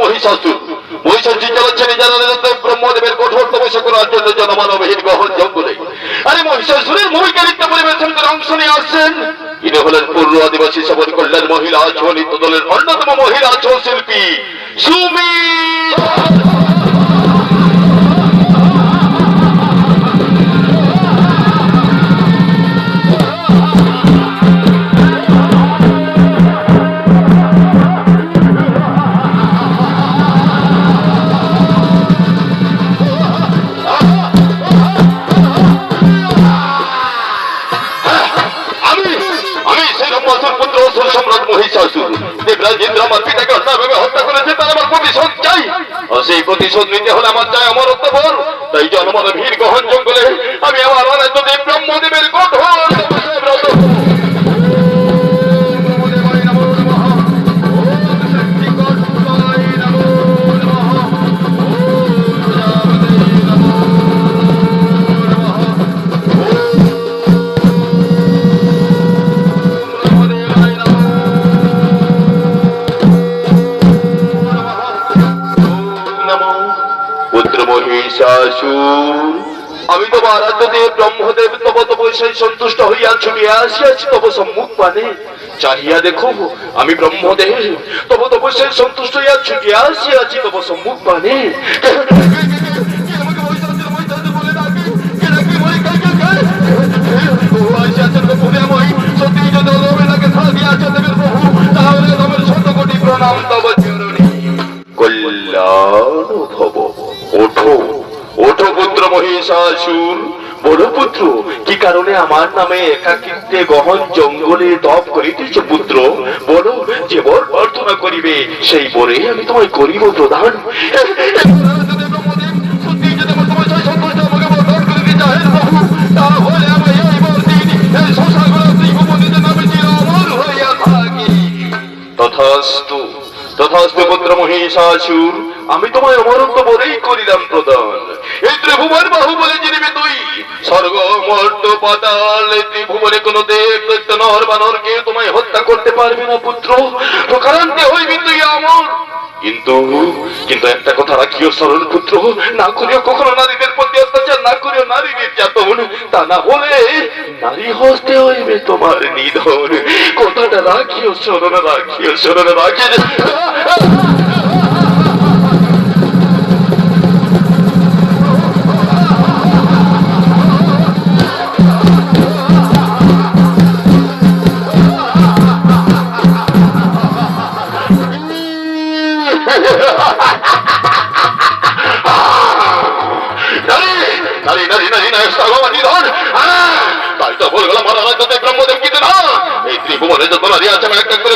মহিষাসুর। মহিষাসুর চালাচ্ছে নিজের নিরন্তর ব্রহ্মদেবের কঠোর তপস্যা করার জন্য জনমানবহীন গহন জঙ্গলে। আরে মহিষাসুরের ভূমিকা নৃত্য পরিবেশন করে অংশ নিয়ে আসছেন ইনি হলেন পূর্ব আদিবাসী সমাজ কল্যাণ মহিলা নৃত্য দলের অন্যতম মহিলা ছৌ শিল্পী সুমি প্রতিশোধ নিতে হলে আমার চাই অমরত্ব বল তাই জনমন আমি তো আরাধ্য দেব ব্রহ্মদেব, তব তপস্যায় সন্তুষ্ট হইয়া ছুটিয়া আসিয়াছি, তব সম্মুখ পানে। চাহিয়া দেখো, আমি ব্রহ্মদেব, তব তপস্যায় সন্তুষ্ট হইয়া ছুটিয়া আসিয়াছি, তব সম্মুখ পানে। তব কল্যাণ ভব মহিষাসুর। বড় পুত্র, কি কারণে আমার নামে গহন জঙ্গলে পুত্র? যে বর প্রার্থনা করিবে, সেই বরে আমি তোমায় করিব প্রদান। তথাস্তু তথাস্তু পুত্র মহিষাসুর, আমি তোমায় অমরত্ব বলেই করিলাম প্রদান। এই ত্রিভুবন বাহুবলে জিনিবে তুই। স্বর্গ, মর্ত, পাতাল ত্রিভুবনে কোন দেব দৈত্য নর বানর কেউ তোমায় হত্যা করতে পারবে না, পুত্র। প্রকারান্তে হইবি তুই আমর কিন্তু কিন্তু একটা কথা রাখিও স্মরণ পুত্র, না করিও কখনো নারীদের প্রতি অত্যাচার, না করিও নারী নির্যাতন, তা না হলে নারী হস্তে হইবে তোমার নিধন। কথাটা রাখিও, স্মরণ রাখিও স্মরণ রাখিও। যত নারী আছে একটা করে